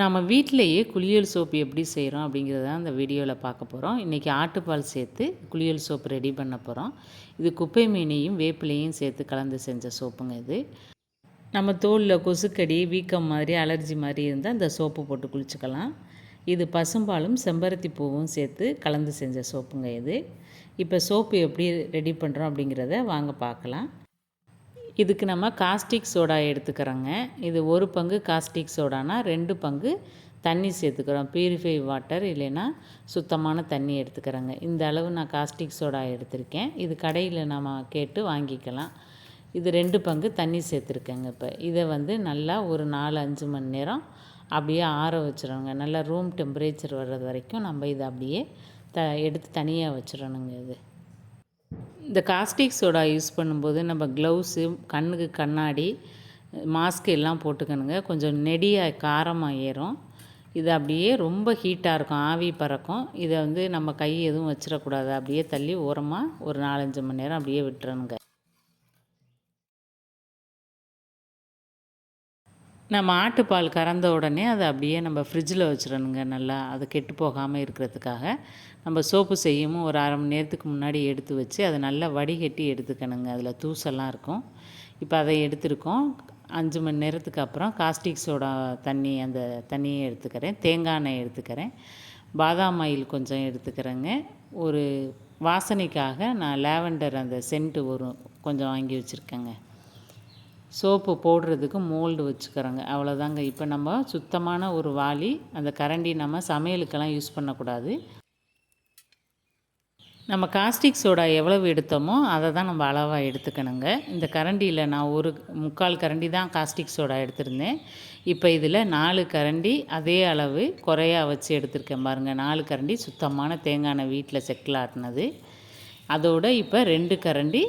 நம்ம வீட்டிலேயே குளியல் சோப்பு எப்படி செய்கிறோம் அப்படிங்கிறத அந்த வீடியோவில் பார்க்க போகிறோம் இன்றைக்கி ஆட்டுப்பால் சேர்த்து குளியல் சோப்பு ரெடி பண்ண போகிறோம் இது குப்பை மீனையும் வேப்பிலையும் சேர்த்து கலந்து செஞ்ச சோப்புங்க இது. நம்ம தோலில் கொசுக்கடி வீக்கம் மாதிரி அலர்ஜி மாதிரி இருந்தால் இந்த சோப்பு போட்டு குளிச்சுக்கலாம். இது பசும்பாலும் செம்பருத்தி பூவும் சேர்த்து கலந்து செஞ்ச சோப்புங்க இது. இப்போ சோப்பு எப்படி ரெடி பண்ணுறோம் அப்படிங்கிறத வாங்க பார்க்கலாம். இதுக்கு நம்ம காஸ்டிக் சோடா எடுத்துக்கிறோங்க. இது ஒரு பங்கு காஸ்டிக் சோடானா ரெண்டு பங்கு தண்ணி சேர்த்துக்கிறோம். பியூரிஃபை வாட்டர் இல்லைன்னா சுத்தமான தண்ணி எடுத்துக்கிறோங்க. இந்த அளவு நான் காஸ்டிக் சோடா எடுத்திருக்கேன். இது கடையில் நம்ம கேட்டு வாங்கிக்கலாம். இது ரெண்டு பங்கு தண்ணி சேர்த்துருக்கேங்க இப்போ. இதை வந்து நல்லா ஒரு நாலு அஞ்சு மணி நேரம் அப்படியே ஆற வச்சிடணுங்க. நல்லா ரூம் டெம்பரேச்சர் வர்றது வரைக்கும் நம்ம இதை அப்படியே த எடுத்து தனியாக வச்சிடணுங்க இது. இந்த காஸ்டிக் சோடா யூஸ் பண்ணும்போது நம்ம க்ளவுஸு கண்ணுக்கு கண்ணாடி மாஸ்க் எல்லாம் போட்டுக்கணுங்க. கொஞ்சம் நெடியாக காரமாக ஏறும். இது அப்படியே ரொம்ப ஹீட்டாக இருக்கும். ஆவி பறக்கும். இதை வந்து நம்ம கை எதுவும் வச்சிடக்கூடாது. அப்படியே தள்ளி ஓரமாக ஒரு நாலஞ்சு மணி நேரம் அப்படியே விட்டுறணுங்க. நம்ம ஆட்டுப்பால் கறந்த உடனே அதை அப்படியே நம்ம ஃப்ரிட்ஜில் வச்சிடணுங்க. நல்லா அது கெட்டு போகாமல் இருக்கிறதுக்காக. நம்ம சோப்பு செய்யவும் ஒரு அரை மணி நேரத்துக்கு முன்னாடி எடுத்து வச்சு அதை நல்லா வடிகட்டி எடுத்துக்கணுங்க. அதில் தூசெல்லாம் இருக்கும். இப்போ அதை எடுத்துருக்கோம். அஞ்சு மணி நேரத்துக்கு அப்புறம் காஸ்டிக் சோடா தண்ணி அந்த தண்ணியை எடுத்துக்கிறேன். தேங்காய் எண்ணெய் எடுத்துக்கிறேன். பாதாம் ஆயில் கொஞ்சம் எடுத்துக்கிறேங்க. ஒரு வாசனைக்காக நான் லேவண்டர் அந்த சென்ட்டு ஒரு கொஞ்சம் வாங்கி வச்சுருக்கேங்க. சோப்பு போடுறதுக்கு மோல்டு வச்சுக்கிறோங்க. அவ்வளோதாங்க இப்போ நம்ம சுத்தமான ஒரு வாளி அந்த கரண்டி நம்ம சமையலுக்கெல்லாம் யூஸ் பண்ணக்கூடாது. நம்ம காஸ்டிக் சோடா எவ்வளவு எடுத்தோமோ அதை தான் நம்ம அளவாக எடுத்துக்கணுங்க. இந்த கரண்டியில் நான் ஒரு முக்கால் கரண்டி தான் காஸ்டிக் சோடா எடுத்திருந்தேன். இப்போ இதில் நாலு கரண்டி அதே அளவு குறையா வச்சு எடுத்திருக்கேன் பாருங்கள் நாலு கரண்டி சுத்தமான தேங்காய் வீட்டில் செக்கில் ஆட்டினது. அதோட இப்போ ரெண்டு கரண்டி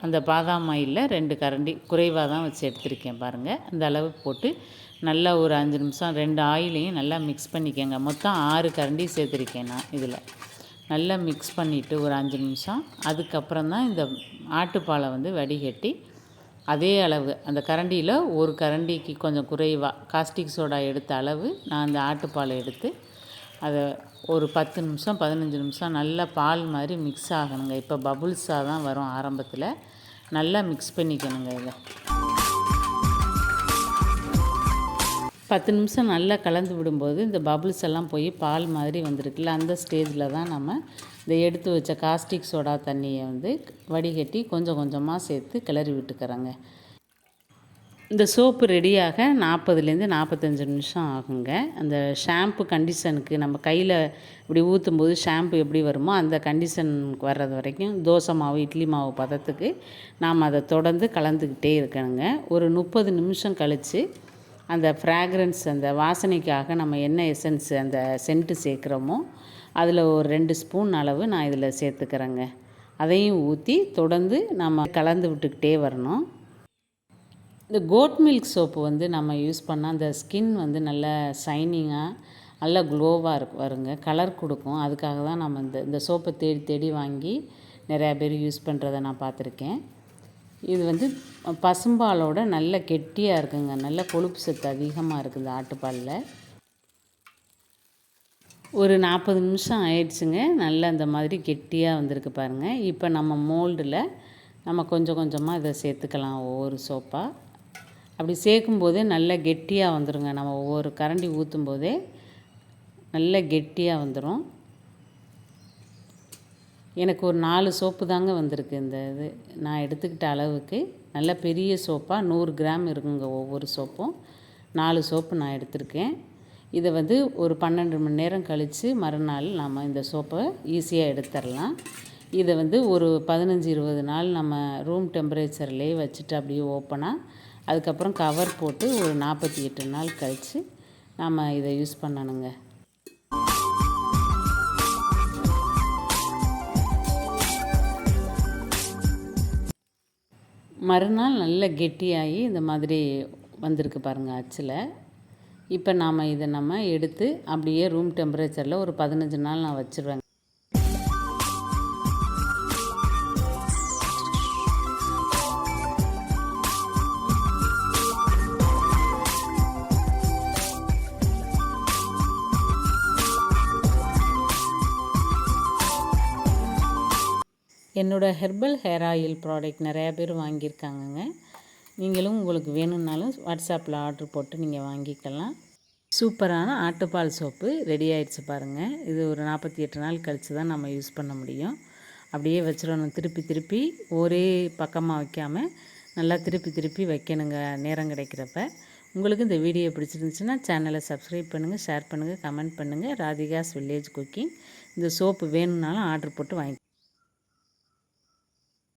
அந்த பாதாம் ஆயிலில் ரெண்டு கரண்டி குறைவாக தான் வச்சு எடுத்திருக்கேன் பாருங்கள் அந்த அளவு போட்டு நல்லா ஒரு அஞ்சு நிமிஷம் ரெண்டு ஆயிலையும் நல்லா மிக்ஸ் பண்ணிக்கோங்க. மொத்தம் ஆறு கரண்டி சேர்த்துருக்கேன் நான் இதில். நல்லா மிக்ஸ் பண்ணிவிட்டு ஒரு அஞ்சு நிமிஷம். அதுக்கப்புறம் தான் இந்த ஆட்டுப்பாலை வந்து வடிகட்டி அதே அளவு அந்த கரண்டியில் ஒரு கரண்டிக்கு கொஞ்சம் குறைவாக காஸ்டிக் சோடா எடுத்த அளவு நான் அந்த ஆட்டுப்பாலை எடுத்து அதை ஒரு பத்து நிமிஷம் பதினஞ்சு நிமிஷம் நல்லா பால் மாதிரி மிக்ஸ் ஆகணுங்க. இப்போ பபுள்ஸாக தான் வரும் ஆரம்பத்தில். நல்லா மிக்ஸ் பண்ணிக்கணுங்க இதை. பத்து நிமிஷம் நல்லா கலந்து விடும்போது இந்த பபுள்ஸ் எல்லாம் போய் பால் மாதிரி வந்திருக்குல்ல அந்த ஸ்டேஜில் தான் நம்ம இந்த எடுத்து வச்ச காஸ்டிக் சோடா தண்ணியை வந்து வடிகட்டி கொஞ்சம் கொஞ்சமாக சேர்த்து கிளறி விட்டுக்கிறோங்க. இந்த சோப்பு ரெடியாக நாற்பதுலேருந்து நாற்பத்தஞ்சு நிமிஷம் ஆகுங்க. அந்த ஷாம்பு கண்டிஷனுக்கு நம்ம கையில் இப்படி ஊற்றும் போது ஷாம்பு எப்படி வருமோ அந்த கண்டிஷனுக்கு வர்றது வரைக்கும் தோசை மாவு இட்லி மாவு பதத்துக்கு நாம் அதை தொடர்ந்து கலந்துக்கிட்டே இருக்கணுங்க. ஒரு முப்பது நிமிஷம் கழித்து அந்த ஃப்ராக்ரன்ஸ் அந்த வாசனைக்காக நம்ம என்ன எசன்ஸ் அந்த சென்ட்டு சேர்க்குறோமோ அதில் ஒரு ரெண்டு ஸ்பூன் அளவு நான் இதில் சேர்த்துக்கிறேங்க. அதையும் ஊற்றி தொடர்ந்து நம்ம கலந்து விட்டுக்கிட்டே வரணும். இந்த கோட் மில்க் சோப்பு வந்து நம்ம யூஸ் பண்ணால் அந்த ஸ்கின் வந்து நல்ல ஷைனிங்காக நல்ல க்ளோவாக இருக்கு வருங்க. கலர் கொடுக்கும். அதுக்காக தான் நம்ம இந்த இந்த சோப்பை தேடி தேடி வாங்கி நிறையா பேர் யூஸ் பண்ணுறதை நான் பார்த்துருக்கேன். இது வந்து பசும்பாலோட நல்ல கெட்டியாக இருக்குங்க. நல்ல கொழுப்பு சத்து அதிகமாக இருக்குது ஆட்டுப்பாலில். ஒரு நாற்பது நிமிஷம் ஆயிடுச்சுங்க. நல்லா இந்த மாதிரி கெட்டியாக வந்திருக்கு பாருங்கள் இப்போ நம்ம மோல்டில் நம்ம கொஞ்சம் கொஞ்சமாக இதை சேர்த்துக்கலாம் ஒவ்வொரு சோப்பாக அப்படி சேர்க்கும்போதே நல்லா கெட்டியாக வந்துடுங்க நம்ம ஒவ்வொரு கரண்டி ஊற்றும் போதே நல்ல கெட்டியாக வந்துடும் எனக்கு ஒரு நாலு சோப்பு தாங்க வந்திருக்கு இந்த இது. நான் எடுத்துக்கிட்ட அளவுக்கு நல்ல பெரிய சோப்பாக நூறு கிராம் இருக்குங்க ஒவ்வொரு சோப்பும். நாலு சோப்பு நான் எடுத்திருக்கேன். இதை வந்து ஒரு பன்னெண்டு மணி நேரம் கழித்து மறுநாள் நாம் இந்த சோப்பை ஈஸியாக எடுத்துடலாம். இதை வந்து ஒரு பதினஞ்சு இருபது நாள் நம்ம ரூம் டெம்பரேச்சர்லேயே வச்சுட்டு அப்படியே ஓப்பனாக அதுக்கப்புறம் கவர் போட்டு ஒரு நாற்பத்தி எட்டு நாள் கழித்து நாம் இதை யூஸ் பண்ணணுங்க. மறுநாள் நல்ல கெட்டியாகி இந்த மாதிரி வந்திருக்கு பாருங்கள் அச்சில். இப்போ நாம் இதை நம்ம எடுத்து அப்படியே ரூம் டெம்பரேச்சரில் ஒரு பதினஞ்சு நாள் நான் வச்சுருவேங்க. என்னோடய ஹெர்பல் ஹேர் ஆயில் ப்ராடக்ட் நிறையா பேர் வாங்கியிருக்காங்கங்க. நீங்களும் உங்களுக்கு வேணும்னாலும் வாட்ஸ்அப்பில் ஆர்டர் போட்டு நீங்கள் வாங்கிக்கலாம். சூப்பரான ஆட்டுப்பால் சோப்பு ரெடி ஆயிடுச்சு பாருங்கள் இது ஒரு நாற்பத்தி எட்டு நாள் கழித்து தான் நம்ம யூஸ் பண்ண முடியும். அப்படியே வச்சிடணும். திருப்பி திருப்பி ஒரே பக்கமாக வைக்காமல் நல்லா திருப்பி திருப்பி வைக்கணுங்க. நேரம் கிடைக்கிறப்ப. உங்களுக்கு இந்த வீடியோ பிடிச்சிருந்துச்சுன்னா சேனலை சப்ஸ்கிரைப் பண்ணுங்கள் ஷேர் பண்ணுங்கள் கமெண்ட் பண்ணுங்கள் ராதிகாஸ் வில்லேஜ் குக்கிங் இந்த சோப்பு வேணும்னாலும் ஆர்டர் போட்டு வாங்கி